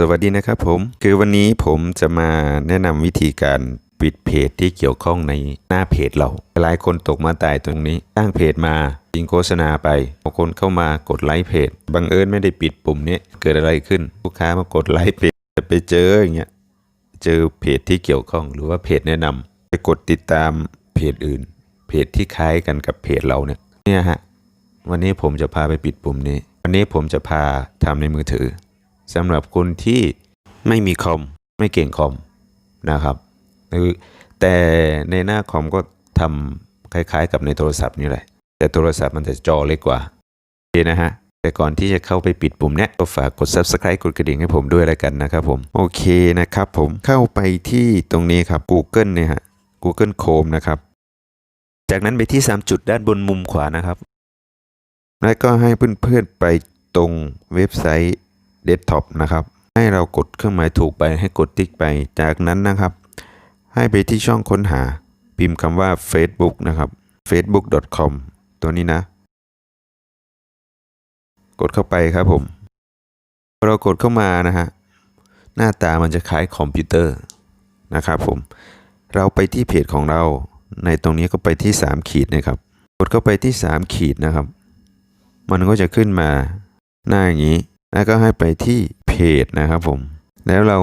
สวัสดีนะครับผม คือวันนี้ผมจะมาแนะนำวิธีการปิดเพจที่เกี่ยวข้องในหน้าเพจเรา หลายคนตกมาตายตรงนี้ตั้งเพจมายิงโฆษณาไปบางคนเข้ามากดไลค์เพจ บังเอิญไม่ได้ปิดปุ่มนี้เกิดอะไรขึ้น ลูกค้ามากดไลค์เพจแต่ไปเจออย่างเงี้ย เจอเพจที่เกี่ยวข้องหรือว่าเพจแนะนำไปกดติดตามเพจอื่น เพจที่คล้ายกันกับเพจเราเนี่ยเนี่ยฮะวันนี้ผมจะพาไปปิดปุ่มนี้ วันนี้ผมจะพาทำในมือถือ สำหรับคนที่ไม่มีคอมไม่เก่งคอมนะครับคือแต่ในหน้าคอมก็ทำคล้ายๆ กับในโทรศัพท์นี่แหละ แต่โทรศัพท์มันจะจอเล็กกว่าโอเคนะฮะแต่ก่อนที่จะเข้าไปปิดปุ่มเนี้ยก็ฝากกด subscribe กดกระดิ่งให้ผมด้วยแล้วกันนะครับผม โอเคนะครับผมเข้าไปที่ตรงนี้ครับ Google เนี่ยฮะ Google Chrome นะครับ จากนั้นไปที่ 3 จุดด้านบนมุมขวานะครับ แล้วก็ให้เพื่อนๆไปตรงเว็บไซต์ เดสก์ท็อปนะครับ ให้เรากดเครื่องหมายถูกไปให้กดติ๊กไป จากนั้นนะครับ ให้ไปที่ช่องค้นหา พิมพ์คำว่า Facebook นะครับ facebook.com ตัวนี้นะ กดเข้าไปครับผมพอเรากดเข้ามานะฮะหน้าตามันจะคล้ายคอมพิวเตอร์นะครับผม เราไปที่เพจของเรา ในตรงนี้ก็ไปที่ 3 ขีดนะครับ กดเข้าไปที่ 3 ขีดนะครับ มันก็จะขึ้นมาหน้าอย่างนี้ แล้วก็ให้ไปที่เพจนะครับผม แล้วเรา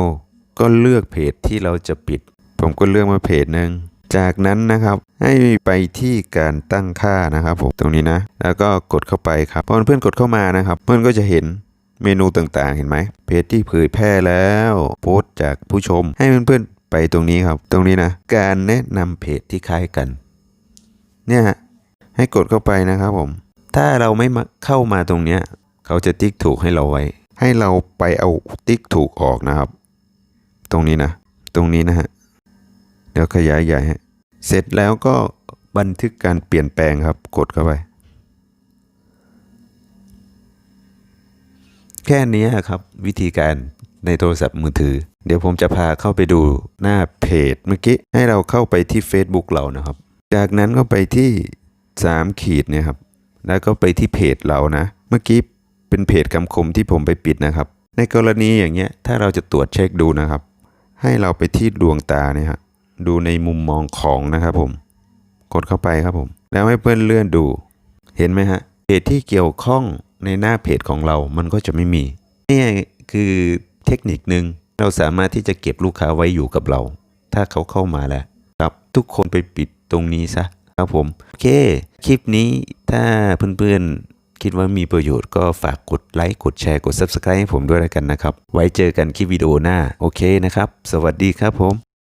ก็เลือกเพจที่เราจะปิด ผมก็เลือกมาเพจหนึ่งจากนั้นนะครับให้ไปที่การตั้งค่านะครับผมตรงนี้นะ แล้วก็กดเข้าไปครับพอเพื่อนกดเข้ามานะครับ เพื่อนก็จะเห็นเมนูต่างๆ เห็นไหมเพจที่เผยแพร่แล้ว โพสต์จากผู้ชม ให้เพื่อนๆไปตรงนี้ครับ ตรงนี้นะ การแนะนำเพจที่คล้ายกัน เนี่ยฮะให้กดเข้าไปนะครับผม ถ้าเราไม่มเข้ามาตรงเนี้ย เขาจะติ๊กถูกให้เราไว้ ให้เราไปเอาติ๊กถูกออกนะครับ ตรงนี้นะ ตรงนี้นะฮะ เดี๋ยวขยายใหญ่ฮะ เสร็จแล้วก็บันทึกการเปลี่ยนแปลงครับ กดเข้าไป แค่นี้ครับ วิธีการในโทรศัพท์มือถือ เดี๋ยวผมจะพาเข้าไปดูหน้าเพจเมื่อกี้ ให้เราเข้าไปที่ Facebook เรานะครับ จากนั้นก็ไปที่3ขีดเนี่ยครับ แล้วก็ไปที่เพจเรานะ เมื่อกี้ เป็นเพจคำคมที่ผมไปปิดนะครับ ในกรณีอย่างเงี้ยถ้าเราจะตรวจเช็คดูนะครับ ให้เราไปที่ดวงตาเนี่ยครับดูในมุมมองของนะครับผม กดเข้าไปครับผม แล้วให้เพื่อนเลื่อนดู เห็นไหมฮะเพจที่เกี่ยวข้องในหน้าเพจของเรามันก็จะไม่มีนี่คือเทคนิคนึงเราสามารถที่จะเก็บลูกค้าไว้อยู่กับเรา ถ้าเขาเข้ามาแล้วครับ ทุกคนไปปิดตรงนี้ซะครับผม โอเค คลิปนี้ถ้าเพื่อนๆ คิดว่ามีประโยชน์ก็ฝากกดไลค์กดแชร์กด Subscribe ให้ผมด้วยแล้วกันนะครับ ไว้เจอกันคลิปวิดีโอหน้า โอเคนะครับ สวัสดีครับผม